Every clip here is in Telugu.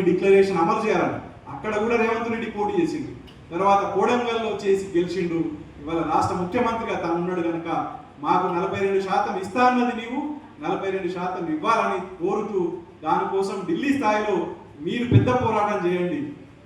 ఈ డిక్లరేషన్ అమలు చేయాలని. అక్కడ కూడా రేవంత్ రెడ్డి పోటీ చేసిండు. తర్వాత కోడంగల్లో చేసి గెలిచిండు. ఇవాళ రాష్ట్ర ముఖ్యమంత్రిగా తను ఉన్నాడు కనుక మాకు నలభై రెండు శాతం ఇస్తా అన్నది నీవు నలభై రెండు శాతం ఇవ్వాలని కోరుతూ దానికోసం ఢిల్లీ స్థాయిలో మీరు పెద్ద పోరాటం చేయండి.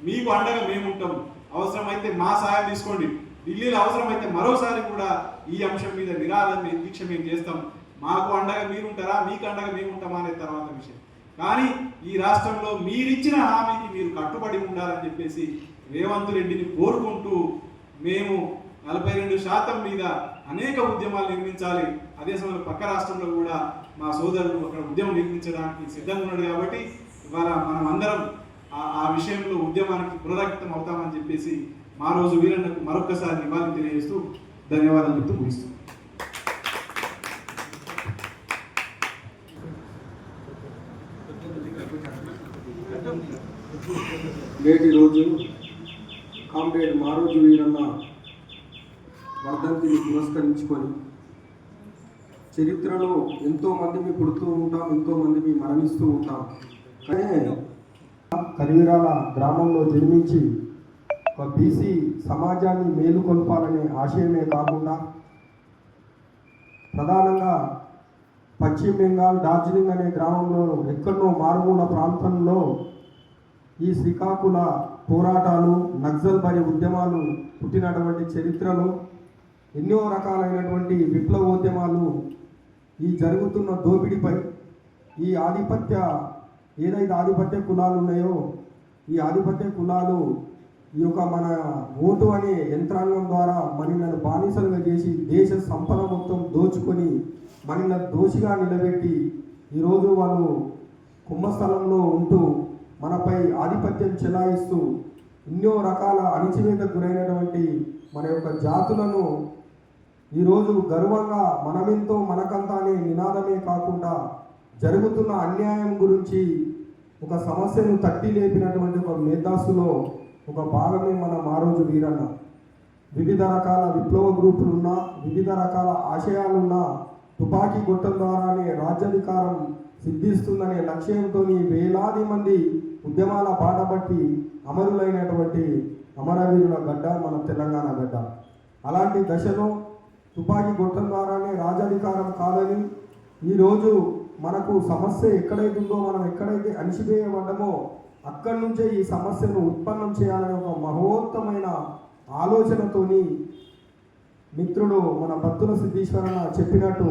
మీకు అండగా మేముంటాం. అవసరమైతే మా సాయం తీసుకోండి. ఢిల్లీలో అవసరమైతే మరోసారి కూడా ఈ అంశం మీద నిరాళం దీక్ష మేము చేస్తాం. మాకు అండగా మీరుంటారా మీకు అండగా మేము ఉంటామా అనే తర్వాత విషయం. కానీ ఈ రాష్ట్రంలో మీరిచ్చిన హామీకి మీరు కట్టుబడి ఉండాలని చెప్పేసి రేవంత్ రెడ్డిని కోరుకుంటూ మేము నలభై రెండు శాతం మీద అనేక ఉద్యమాలు నిర్మించాలి. అదే సమయంలో పక్క రాష్ట్రంలో కూడా మా సోదరుడు అక్కడ ఉద్యమం నిర్మించడానికి సిద్ధంగా ఉన్నాడు కాబట్టి ఇవాళ మనం అందరం ఆ- విషయంలో ఉద్యమానికి పునరాగితం అవుతామని చెప్పేసి మా రోజు వీరన్నకు మరొకసారి నివాళి తెలియజేస్తూ ధన్యవాదాలు చెప్తూ ముగిస్తున్నాం. నేటి రోజు కామ్రేడ్ మారోజు వీరన్న వర్ధంతిని పురస్కరించుకొని చరిత్రలో ఎంతోమందిని పుడుతూ ఉంటాం ఎంతోమందిని మరణిస్తూ ఉంటాం. కానీ కలివిరాల గ్రామంలో జన్మించి ఒక బీసీ సమాజాన్ని మేలుకొల్పాలనే ఆశయమే కాకుండా ప్రధానంగా పశ్చిమ బెంగాల్ డార్జిలింగ్ అనే గ్రామంలో ఎక్కడో మారుమూల ప్రాంతంలో ఈ శ్రీకాకుళ పోరాటాలు నక్సల్ బరి ఉద్యమాలు పుట్టినటువంటి చరిత్రలో ఎన్నో రకాలైనటువంటి విప్లవోద్యమాలు ఈ జరుగుతున్న దోపిడీపై ఈ ఆధిపత్య ఏదైతే ఆధిపత్య కులాలు ఉన్నాయో ఈ ఆధిపత్య కులాలు ఈ యొక్క మన ఓటు అనే యంత్రాంగం ద్వారా మనల్ని బానిసలుగా చేసి దేశ సంపద మొత్తం దోచుకొని మనల్ని దోషిగా నిలబెట్టి ఈరోజు వాళ్ళు కుంభస్థలంలో ఉంటూ మనపై ఆధిపత్యం చెలాయిస్తూ ఎన్నో రకాల అణిచివేత గురైనటువంటి మన యొక్క జాతులను ఈరోజు గర్వంగా మనమెంతో మనకంతా అనే నినాదమే కాకుండా జరుగుతున్న అన్యాయం గురించి ఒక సమస్యను తట్టి లేపినటువంటి ఒక మేధాసులో ఒక భాగమే మన మారోజు వీరన్న. వివిధ రకాల విప్లవ గ్రూపులున్నా వివిధ రకాల ఆశయాలున్నా తుపాకీ గొట్టం ద్వారానే రాజ్యాధికారం సిద్ధిస్తుందనే లక్ష్యంతో వేలాది మంది ఉద్యమాల బాట పట్టి అమరులైనటువంటి అమరవీరుల గడ్డ మన తెలంగాణ గడ్డ. అలాంటి దశలో తుపాకీ గొట్టం ద్వారానే రాజాధికారం కాదని ఈరోజు మనకు సమస్య ఎక్కడైతే ఉందో మనం ఎక్కడైతే అణిచివేయబడ్డమో అక్కడి నుంచే ఈ సమస్యను ఉత్పన్నం చేయాలనే ఒక మహోత్తమైన ఆలోచనతోని మిత్రుడు మన భక్తుల సిద్ధీశ్వరన్న చెప్పినట్టు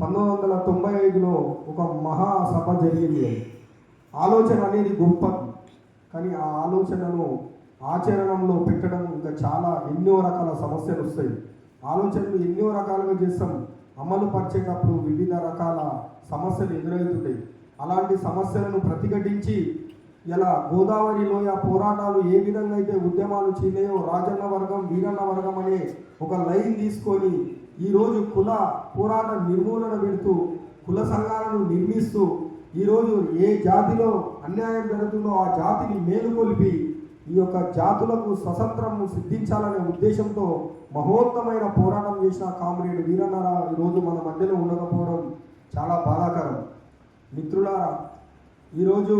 పంతొమ్మిది వందల తొంభై ఐదులో ఒక మహాసభ జరిగింది. ఆలోచన అనేది గొప్ప. కానీ ఆ ఆలోచనను ఆచరణలో పెట్టడం ఇంకా చాలా ఎన్నో రకాల సమస్యలు వస్తాయి. ఆలోచనలు ఎన్నో రకాలుగా చేస్తాం. అమలు పరిచేటప్పుడు వివిధ రకాల సమస్యలు ఎదురవుతుంటాయి. అలాంటి సమస్యలను ప్రతిఘటించి ఇలా గోదావరి లోయ పోరాటాలు ఏ విధంగా అయితే ఉద్యమాలు చేయలేయో రాజన్న వర్గం వీరన్న వర్గం అనే ఒక లైన్ తీసుకొని ఈరోజు కుల పోరాట నిర్మూలన పెడుతూ కుల సంఘాలను నిర్మిస్తూ ఈరోజు ఏ జాతిలో అన్యాయం జరుగుతుందో ఆ జాతిని మేలుకొల్పి ఈ యొక్క జాతులకు స్వతంత్రం సిద్ధించాలనే ఉద్దేశంతో మహోత్తమైన పోరాటం చేసిన కామ్రేడ్ వీరన్నరా ఈరోజు మన మధ్యలో ఉండకపోవడం చాలా బాధాకరం. మిత్రులారా ఈరోజు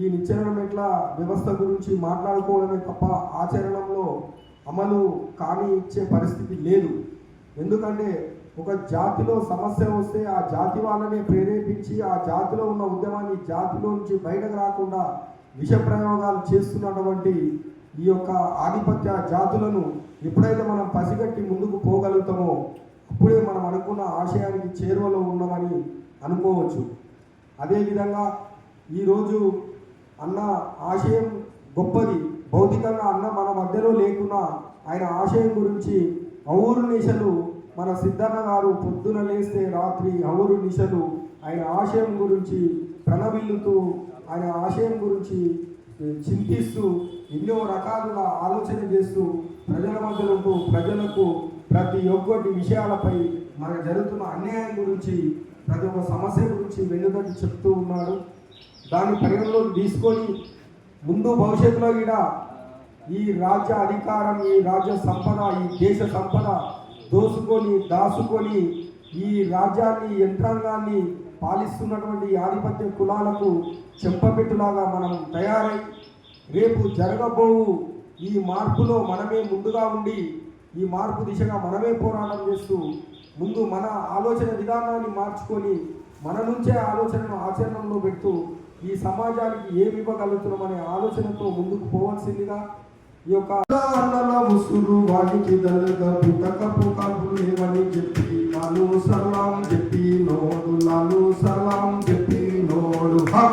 ఈ నిచ్చెన మెట్ల వ్యవస్థ గురించి మాట్లాడుకోవడమే తప్ప ఆచరణలో అమలు కానీ ఇచ్చే పరిస్థితి లేదు. ఎందుకంటే ఒక జాతిలో సమస్య వస్తే ఆ జాతి వాళ్ళనే ప్రేరేపించి ఆ జాతిలో ఉన్న ఉద్యమాన్ని జాతిలో నుంచి బయటకు రాకుండా విష ప్రయోగాలు చేస్తున్నటువంటి ఈ యొక్క ఆధిపత్య జాతులను ఎప్పుడైతే మనం పసిగట్టి ముందుకు పోగలుగుతామో అప్పుడే మనం అనుకున్న ఆశయానికి చేరువలో ఉండమని అనుకోవచ్చు. అదేవిధంగా ఈరోజు అన్న ఆశయం గొప్పది. భౌతికంగా అన్న మన మధ్యలో లేకున్నా ఆయన ఆశయం గురించి ఔరు నిశలు మన సిద్ధన్న గారు పొద్దున లేస్తే రాత్రి ఔరు నిశలు ఆయన ఆశయం గురించి ప్రణవిల్లుతూ ఆయన ఆశయం గురించి చింతిస్తూ ఎన్నో రకాలుగా ఆలోచన చేస్తూ ప్రజల మధ్యలో ప్రజలకు ప్రతి ఒక్కటి విషయాలపై మనకు జరుగుతున్న అన్యాయం గురించి ప్రతి ఒక్క సమస్య గురించి వెన్నుదట్టి చెప్తూ ఉన్నాడు. దాన్ని పరిగణలోకి తీసుకొని ముందు భవిష్యత్తులో కూడా ఈ రాజ్య అధికారం ఈ రాజ్య సంపద ఈ దేశ సంపద దోసుకొని దాసుకొని ఈ రాజ్యాన్ని యంత్రాంగాన్ని పాలిస్తున్నటువంటి ఆధిపత్య కులాలకు చెంపపెట్టులాగా మనం తయారై రేపు జరగబోవు ఈ మార్పులో మనమే ముందుగా ఉండి ఈ మార్పు దిశగా మనమే పోరాటం చేస్తూ ముందు మన ఆలోచన విధానాన్ని మార్చుకొని మన నుంచే ఆలోచనను ఆచరణలో పెడుతూ ఈ సమాజానికి ఏమి ఇవ్వగలుగుతున్నాం అనే ఆలోచనతో ముందుకు పోవాల్సిందిగా ఈ యొక్క అన్నల ముసురు వాటికి దళగా పుట్టకపు కబులు లేవని చెప్పి నాను సర్వం చెప్పి నోడు నాను సర్వం చెప్పి నోడు హ.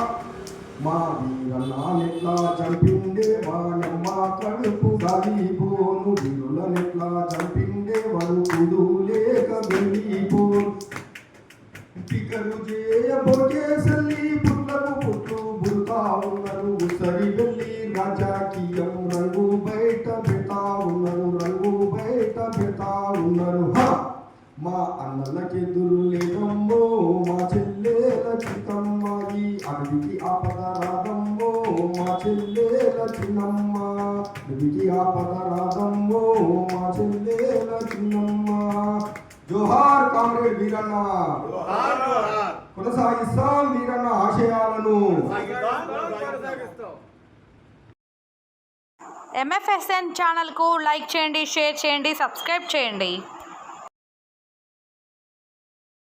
మా వీరన్నానెట్లా చంపిండే వానమ్మ కడుపు గాలిపోను వీరులనెట్లా చంపిండే వడుకుడు మా అన్నలకెదురు లేదమ్మో మా చెల్లెల చిన్నమ్మ ఈ అడవికి ఆపద రాదమ్మో మా చెల్లెల చిన్నమ్మ. అడవికి ఆపద రాదమ్మో మా చెల్లెల చిన్నమ్మ. జోహార్ కామ్రేడ్ వీరన్న. కొనసాగిస్తాం వీరన్న ఆశయాలను. ఎంఎఫ్ఎస్ఎన్ ఛానల్కు లైక్ చేయండి షేర్ చేయండి సబ్స్క్రైబ్ చేయండి.